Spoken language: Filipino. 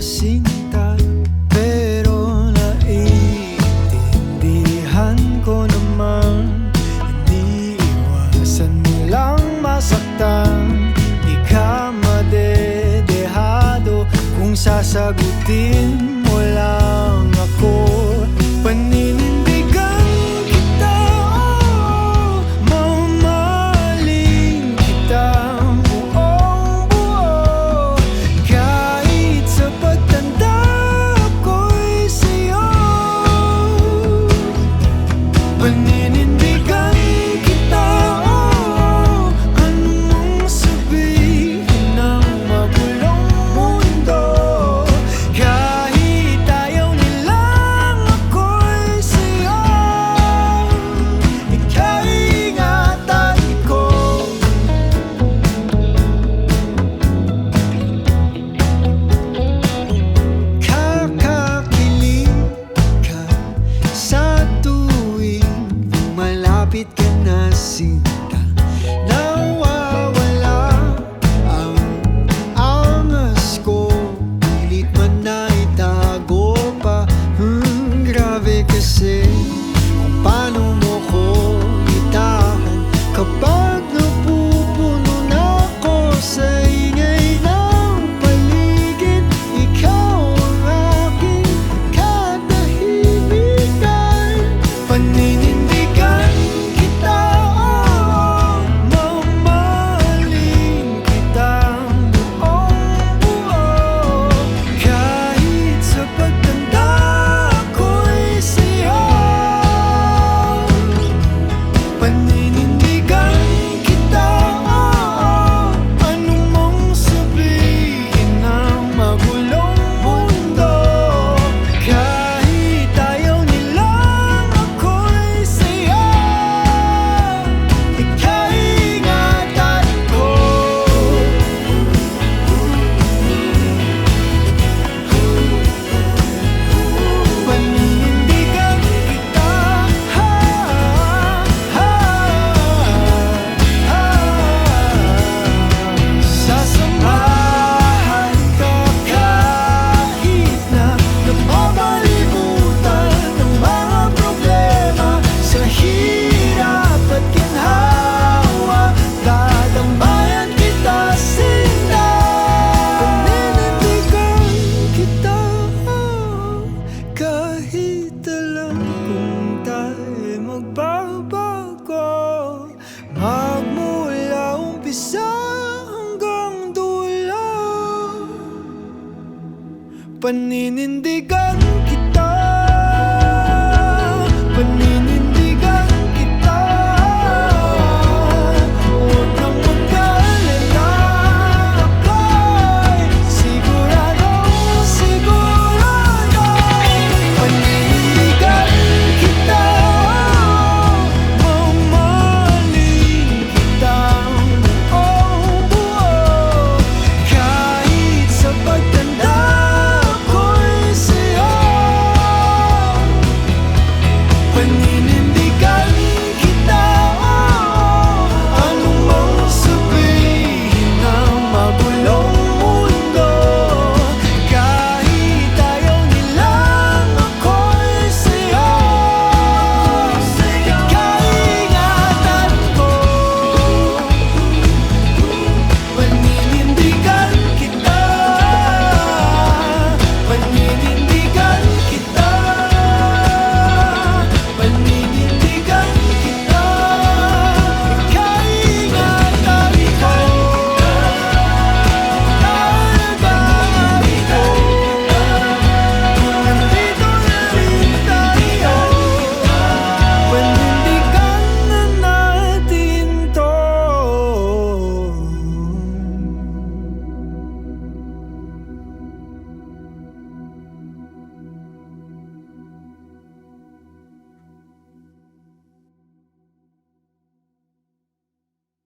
sinta Pero naiintindihan ko naman. Iniiwasan lang masaktan Di Kung sasagutin mo lang ako Panin when nasce. paninindigan.